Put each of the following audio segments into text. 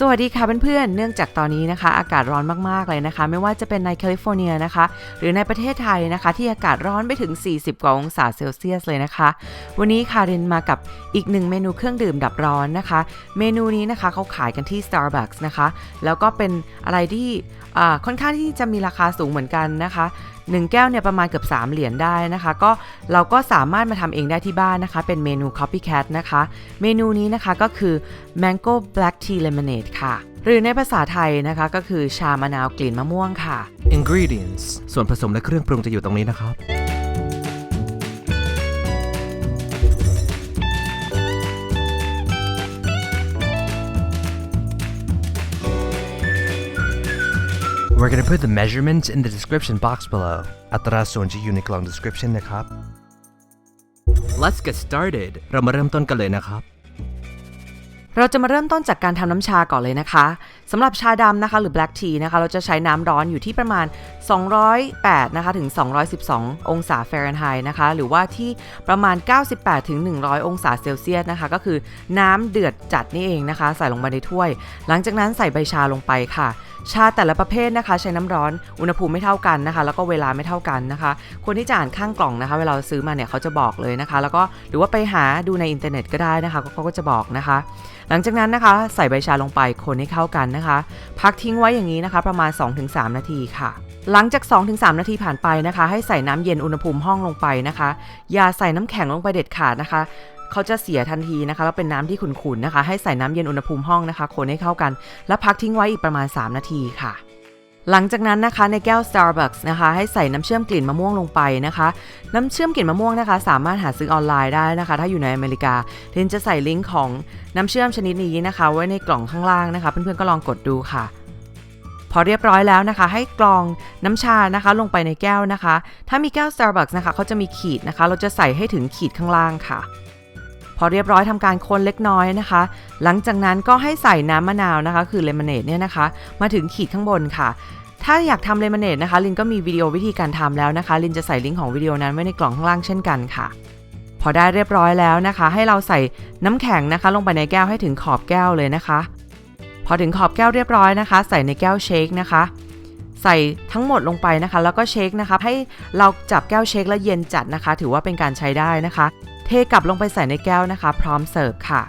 สวัสดีค่ะเพื่อนๆ เนื่องจากตอนนี้นะคะ อากาศร้อนมากๆเลยนะคะ ไม่ว่าจะเป็นในแคลิฟอร์เนียนะคะ หรือในประเทศไทยนะคะ ที่อากาศร้อนไปถึง 40 กว่าองศาเซลเซียสเลยนะคะ วันนี้คารินมากับอีกหนึ่งเมนูเครื่องดื่มดับร้อนนะคะ เมนูนี้นะคะเขาขายกันที่ Starbucks นะคะ แล้วก็เป็นอะไรที่ค่อนข้างที่จะมีราคาสูงเหมือนกันนะคะ 1 แก้วเนี่ยประมาณเกือบ 3 เหรียญได้นะคะ ก็เราก็สามารถมาทำเองได้ที่บ้านนะคะ เป็นเมนู copycat นะคะ เมนูนี้นะคะก็คือ mango black tea lemonade ค่ะ หรือในภาษาไทยนะคะก็คือชามะนาวกลิ่นมะม่วงค่ะ Ingredients ส่วนผสมและเครื่องปรุงจะอยู่ตรงนี้นะครับ We're gonna put the measurements in the description box below อัตราส่วนจะอยู่ในกล่อง description นะครับ Let's get started เรามาเริ่มต้นกันเลยนะครับ เราจะมาเริ่มต้นจากการทำน้ำชาก่อนเลยนะคะสำหรับชาดำนะคะ หรือ black tea นะคะ เราจะใช้น้ำร้อนอยู่ที่ประมาณ 208 นะคะ ถึง 212 องศาฟาเรนไฮต์นะคะ หรือว่าที่ประมาณ 98 ถึง 100 องศาเซลเซียสนะคะ ก็คือน้ำเดือดจัดนี่เองนะคะ ใส่ลงไปในถ้วย หลังจากนั้นใส่ใบชาลงไปค่ะ ชาแต่ละประเภทนะคะ ใช้น้ำร้อนอุณหภูมิไม่เท่ากันนะคะ แล้วก็เวลาไม่เท่ากันนะคะควรที่จะอ่านข้างกล่องนะคะ เวลาซื้อมาเนี่ยเขาจะบอกเลยนะคะ แล้วก็หรือว่าไปหาดูในอินเทอร์เน็ตก็ได้นะคะเขาก็จะบอกนะคะ หลังจากนั้นนะคะ ใส่ใบชาลงไปคนให้เข้ากันนะคะ พักทิ้งไว้อย่างนี้นะคะ ประมาณ 2-3 นาทีค่ะหลังจาก 2-3 นาทีผ่านไปนะคะ ให้ใส่น้ำเย็นอุณหภูมิห้องลงไปนะคะ อย่าใส่น้ำแข็งลงไปเด็ดขาดนะคะ เขาจะเสียทันทีนะคะแล้วเป็นน้ำที่ขุ่นๆนะคะ ให้ใส่น้ำเย็นอุณหภูมิห้องนะคะ คนให้เข้ากัน แล้วพักทิ้งไว้อีกประมาณ 3 นาทีค่ะหลังจากนั้นนะคะในแก้ว Starbucks นะคะให้ใส่น้ำเชื่อมกลิ่นมะม่วงลงไปนะคะ น้ำเชื่อมกลิ่นมะม่วงนะคะ สามารถหาซื้อออนไลน์ได้นะคะ ถ้าอยู่ในอเมริกาเรนจะใส่ลิงก์ของน้ำเชื่อมชนิดนี้นะคะ ไว้ในกล่องข้างล่างนะคะเพื่อนๆก็ลองกดดูค่ะ พอเรียบร้อยแล้วนะคะ ให้กรองน้ำชานะคะ ลงไปในแก้วนะคะ ถ้ามีแก้ว Starbucks นะคะเขาจะมีขีดนะคะ เราจะใส่ให้ถึงขีดข้างล่างค่ะ พอเรียบร้อยทำการคนเล็กน้อยนะคะ หลังจากนั้นก็ให้ใส่น้ำมะนาวนะคะ คือเลมอนเนดเนี่ยนะคะ มาถึงขีดข้างบนค่ะถ้าอยากทำเลมอนเนดนะคะ ลินก็มีวิดีโอวิธีการทำแล้วนะคะ ลินจะใส่ลิงก์ของวิดีโอนั้นไว้ในกล่องข้างล่างเช่นกันค่ะ พอได้เรียบร้อยแล้วนะคะ ให้เราใส่น้ำแข็งนะคะ ลงไปในแก้วให้ถึงขอบแก้วเลยนะคะ พอถึงขอบแก้วเรียบร้อยนะคะ ใส่ในแก้วเชคนะคะ ใส่ทั้งหมดลงไปนะคะ แล้วก็เชคนะคะ ให้เราจับแก้วเชคแล้วเย็นจัดนะคะ ถือว่าเป็นการใช้ได้นะคะ เทกลับลงไปใส่ในแก้วนะคะ พร้อมเสิร์ฟค่ะ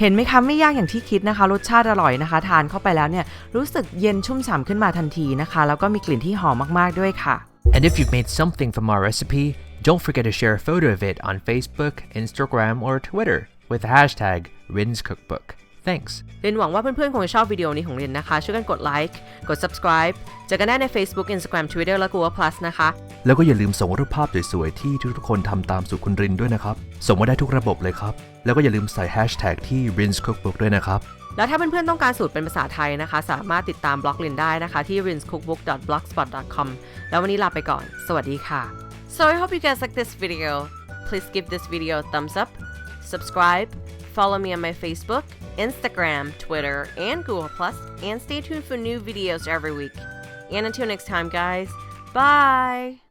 เห็นไหมคะไม่ยากอย่างที่คิดนะคะ รสชาติอร่อยนะคะ ทานเข้าไปแล้วเนี่ยรู้สึกเย็นชุ่มฉ่ำขึ้นมาทันทีนะคะ แล้วก็มีกลิ่นที่หอมมากๆด้วยค่ะ And if you've made something from our recipe, don't forget to share a photo of it on Facebook, Instagram, or Twitter with the hashtag RinsCookbook. Thanks. เรนหวังว่าเพื่อนๆคงจะชอบวิดีโอนี้ของเรนนะคะ ช่วยกันกดไลค์ กด subscribe เจอกันได้ใน Facebook Instagram Twitter และ Google Plus นะคะ แล้วก็อย่าลืมส่งรูปภาพสวยๆ ที่ทุกๆคนทำตามสูตรคุณรินด้วยนะครับ ส่งมาได้ทุกระบบเลยครับ แล้วก็อย่าลืมใส่ hashtag ที่ Rins Cookbook ด้วยนะครับ แล้วถ้าเพื่อนๆต้องการสูตรเป็นภาษาไทยนะคะ สามารถติดตามบล็อกลินได้นะคะที่ rinscookbook.blogspot.com แล้ววันนี้ลาไปก่อน สวัสดีค่ะ so I hope you guys like this video please give this video a thumbs up subscribe follow me on my Facebook Instagram Twitter and Google Plus and stay tuned for new videos every week. And until next time guys bye